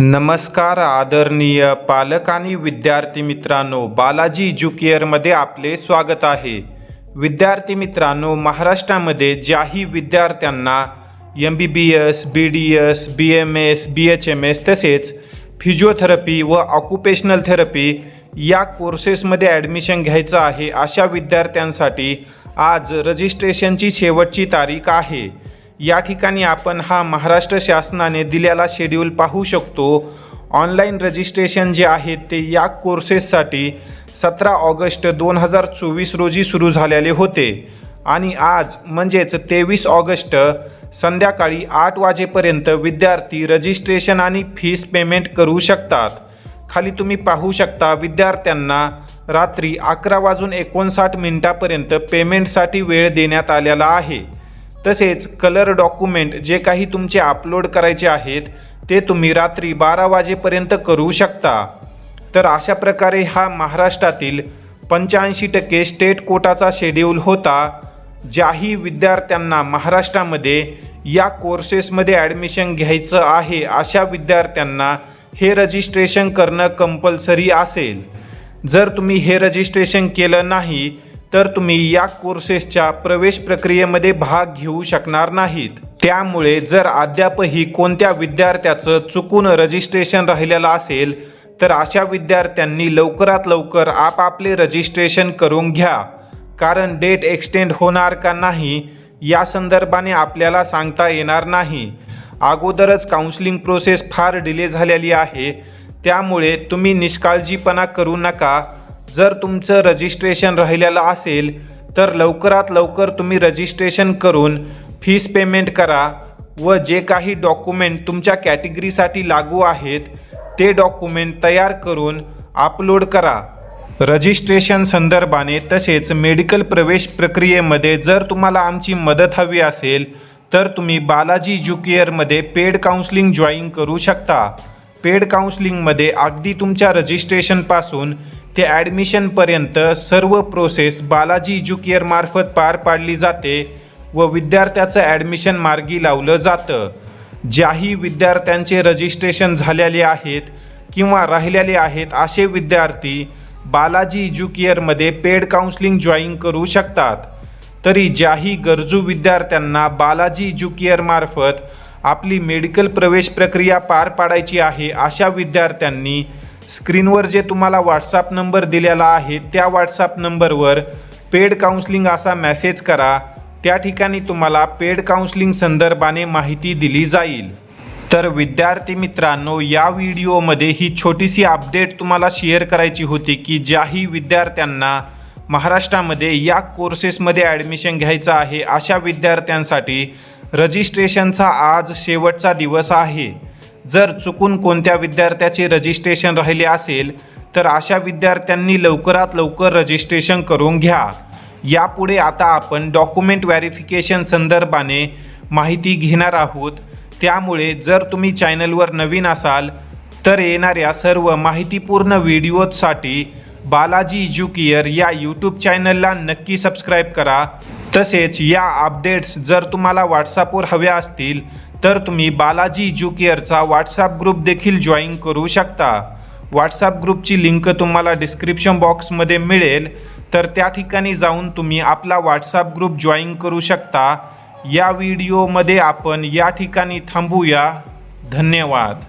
नमस्कार आदरणीय पालक आणि विद्यार्थी मित्रांनो बालाजी एज्युकेअरमध्ये आपले स्वागत आहे. विद्यार्थी मित्रांनो महाराष्ट्रामध्ये ज्याही विद्यार्थ्यांना M B B S B D S B M S B H M S तसेच फिजिओथेरपी व ऑक्युपेशनल थेरपी या कोर्सेसमध्ये ॲडमिशन घ्यायचं आहे अशा विद्यार्थ्यांसाठी आज रजिस्ट्रेशनची शेवटची तारीख आहे. या ठिकाणी आपण हा महाराष्ट्र शासनाने दिलेला शेड्यूल पाहू शकतो. ऑनलाईन रजिस्ट्रेशन जे आहे ते या कोर्सेससाठी सतरा ऑगस्ट दोन हजार चोवीस रोजी सुरू झालेले होते. आणि आज म्हणजेच तेवीस ऑगस्ट संध्याकाळी आठ वाजेपर्यंत विद्यार्थी रजिस्ट्रेशन आणि फीस पेमेंट करू शकतात. खाली तुम्ही पाहू शकता विद्यार्थ्यांना रात्री अकरा वाजून एकोणसाठ मिनिटापर्यंत पेमेंटसाठी वेळ देण्यात आलेला आहे. तसेच कलर डॉक्युमेंट जे काही तुमचे अपलोड करायचे आहेत ते तुम्ही रात्री बारा वाजेपर्यंत करू शकता. तर अशा प्रकारे हा महाराष्ट्रातील पंच्याऐंशी टक्के स्टेट कोटाचा शेड्यूल होता ज्याही विद्यार्थ्यांना महाराष्ट्रामध्ये या कोर्सेसमध्ये ॲडमिशन घ्यायचं आहे अशा विद्यार्थ्यांना हे रजिस्ट्रेशन करणं कंपल्सरी असेल. जर तुम्ही हे रजिस्ट्रेशन केलं नाही तर तुम्ही या कोर्सेसच्या प्रवेश प्रक्रियेमध्ये भाग घेऊ शकणार नाहीत. त्यामुळे जर अद्यापही कोणत्या विद्यार्थ्याचं चुकून रजिस्ट्रेशन राहिलेलं असेल तर अशा विद्यार्थ्यांनी लवकरात लवकर आपापले रजिस्ट्रेशन करून घ्या. कारण डेट एक्सटेंड होणार का नाही या संदर्भाने आपल्याला सांगता येणार नाही. अगोदरच काउन्सिलिंग प्रोसेस फार डिले झालेली आहे. त्यामुळे तुम्ही निष्काळजीपणा करू नका. जर तुमचं रजिस्ट्रेशन राहिलेलं असेल तर लवकरात लवकर तुम्ही रजिस्ट्रेशन करून फीस पेमेंट करा व जे काही डॉक्युमेंट तुमच्या कॅटेगरीसाठी लागू आहेत ते डॉक्युमेंट तयार करून अपलोड करा. रजिस्ट्रेशन संदर्भाने तसेच मेडिकल प्रवेश प्रक्रियेमध्ये जर तुम्हाला आमची मदत हवी असेल तर तुम्ही बालाजी ज्युकियरमध्ये पेड काउन्सलिंग जॉईन करू शकता. पेड काउन्सलिंगमध्ये अगदी तुमच्या रजिस्ट्रेशनपासून ते ॲडमिशनपर्यंत सर्व प्रोसेस बालाजी एज्युकेअरमार्फत पार पाडली जाते व विद्यार्थ्याचं ॲडमिशन मार्गी लावलं जातं. ज्याही विद्यार्थ्यांचे रजिस्ट्रेशन झालेले आहेत किंवा राहिलेले आहेत असे विद्यार्थी बालाजी एज्युकेअरमध्ये पेड काउन्सिलिंग जॉईन करू शकतात. तरी ज्याही गरजू विद्यार्थ्यांना बालाजी एज्युकेअरमार्फत आपली मेडिकल प्रवेश प्रक्रिया पार पाडायची आहे अशा विद्यार्थ्यांनी स्क्रीनवर जे तुम्हाला व्हॉट्सअप नंबर दिलेला आहे त्या व्हॉट्सअप नंबरवर पेड काउन्सलिंग असा मेसेज करा. त्या ठिकाणी तुम्हाला पेड काउन्सलिंग संदर्भाने माहिती दिली जाईल. तर विद्यार्थी मित्रांनो या व्हिडिओमध्ये ही छोटीशी अपडेट तुम्हाला शेअर करायची होती की ज्याही विद्यार्थ्यांना महाराष्ट्रामध्ये या कोर्सेसमध्ये ॲडमिशन घ्यायचं आहे अशा विद्यार्थ्यांसाठी रजिस्ट्रेशनचा आज शेवटचा दिवस आहे. जर चुकून कोणत्या विद्यार्थ्याचे रजिस्ट्रेशन राहिले असेल तर अशा विद्यार्थ्यांनी लवकरात लवकर रजिस्ट्रेशन करून घ्या. यापुढे आता आपण डॉक्युमेंट व्हॅरिफिकेशन संदर्भाने माहिती घेणार आहोत. त्यामुळे जर तुम्ही चॅनलवर नवीन असाल तर येणाऱ्या सर्व माहितीपूर्ण व्हिडिओजसाठी बालाजी एज्युकियर या यूट्यूब चॅनलला नक्की सबस्क्राईब करा. तसेच या अपडेट्स जर तुम्हाला व्हॉट्सअपवर हव्या असतील तर तुम्ही बालाजी एज्युकेअरचा व्हॉट्सअप ग्रुप देखील जॉईन करू शकता. व्हॉट्सअप ग्रुपची लिंक तुम्हाला डिस्क्रिप्शन बॉक्समध्ये मिळेल. तर त्या ठिकाणी जाऊन तुम्ही आपला व्हॉट्सअप ग्रुप जॉईन करू शकता. या व्हिडिओमध्ये आपण या ठिकाणी थांबूया. धन्यवाद.